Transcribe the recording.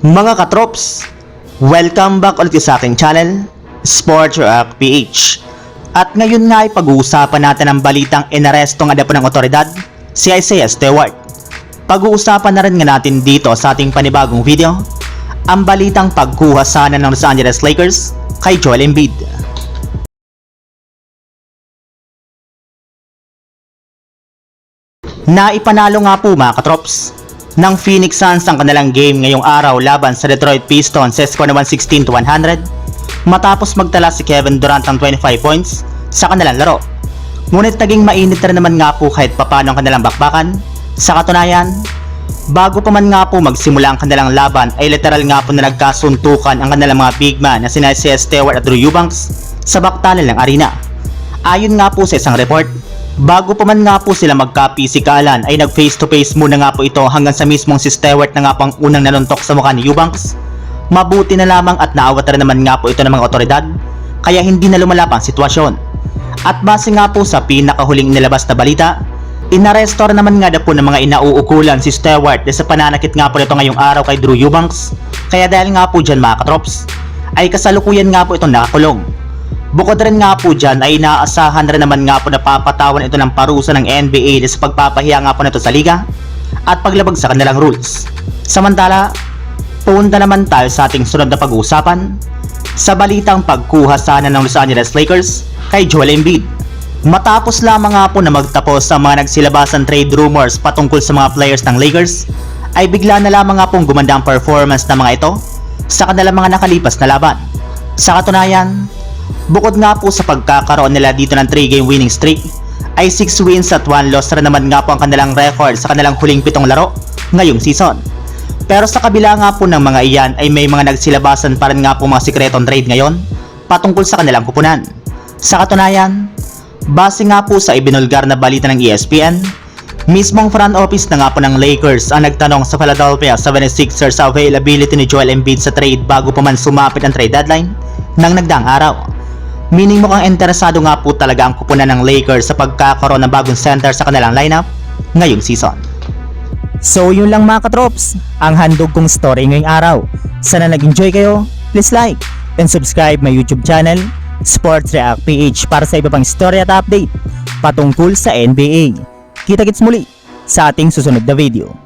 Mga katrops, welcome back ulit sa aking channel, Sports Rock PH. At ngayon nga ay pag-uusapan natin ang balitang inaresto nga po ng otoridad, si Isaiah Stewart. Pag-uusapan na rin nga natin dito sa ating panibagong video, ang balitang pagkuha sana ng Los Angeles Lakers kay Joel Embiid. Naipanalo nga po mga katrops ng Phoenix Suns ang kanilang game ngayong araw laban sa Detroit Pistons sa score na 116 to 100 matapos magtala si Kevin Durant ng 25 points sa kanilang laro. Ngunit naging mainit na naman nga po kahit papano ang kanilang bakbakan. Sa katunayan, bago pa man nga po magsimula ang kanilang laban ay literal nga po na nagkasuntukan ang kanilang mga big man na sina si Stewart at Drew Eubanks sa baktalan ng arena. Ayon nga po sa isang report, Bago pa man nga po sila magkapisikalan ay nag face to face muna nga po ito hanggang sa mismong si Stewart na nga pang unang nanuntok sa mukha ni Eubanks. Mabuti na lamang at naawat na naman nga po ito ng mga otoridad kaya hindi na lumala ang sitwasyon. At base nga po sa pinakahuling inilabas na balita, inaresto rin naman nga na po ng mga inauukulan si Stewart sa pananakit nga po nito ngayong araw kay Drew Eubanks. Kaya dahil nga po dyan mga katrops, ay kasalukuyan nga po itong nakakulong. Bukod rin nga po dyan ay inaasahan rin naman nga po na papatawan ito ng parusa ng NBA sa pagpapahiya nga po nito sa liga at paglabag sa kanilang rules. Samantala, punta naman tayo sa ating sunod na pag-uusapan sa balitang pagkuha sana ng Los Angeles Lakers kay Joel Embiid. Matapos lamang nga po na magtapos sa mga nagsilabasan trade rumors patungkol sa mga players ng Lakers, ay bigla na lamang nga pong gumanda ang performance ng mga ito sa kanilang mga nakalipas na laban. Sa katunayan, Bukod nga po sa pagkakaroon nila dito ng 3 game winning streak, ay 6 wins at 1 loss na naman nga po ang kanilang record sa kanilang huling pitong laro ngayong season. Pero sa kabila nga po ng mga iyan ay may mga nagsilabasan pa rin nga po mga sikretong trade ngayon patungkol sa kanilang kupunan. Sa katunayan, base nga po sa ibinulgar na balita ng ESPN, mismong front office na nga po ng Lakers ang nagtanong sa Philadelphia 76ers sa availability ni Joel Embiid sa trade bago pa man sumapit ang trade deadline ng nagdaang araw. Meaning mukhang interesado nga po talaga ang kupunan ng Lakers sa pagkakaroon ng bagong center sa kanilang lineup ngayong season. So yun lang mga katrops, ang handog kong story ngayong araw. Sana nag-enjoy kayo, please like and subscribe my YouTube channel, Sports React PH para sa iba pang story at update patungkol sa NBA. Kita-kits muli sa ating susunod na video.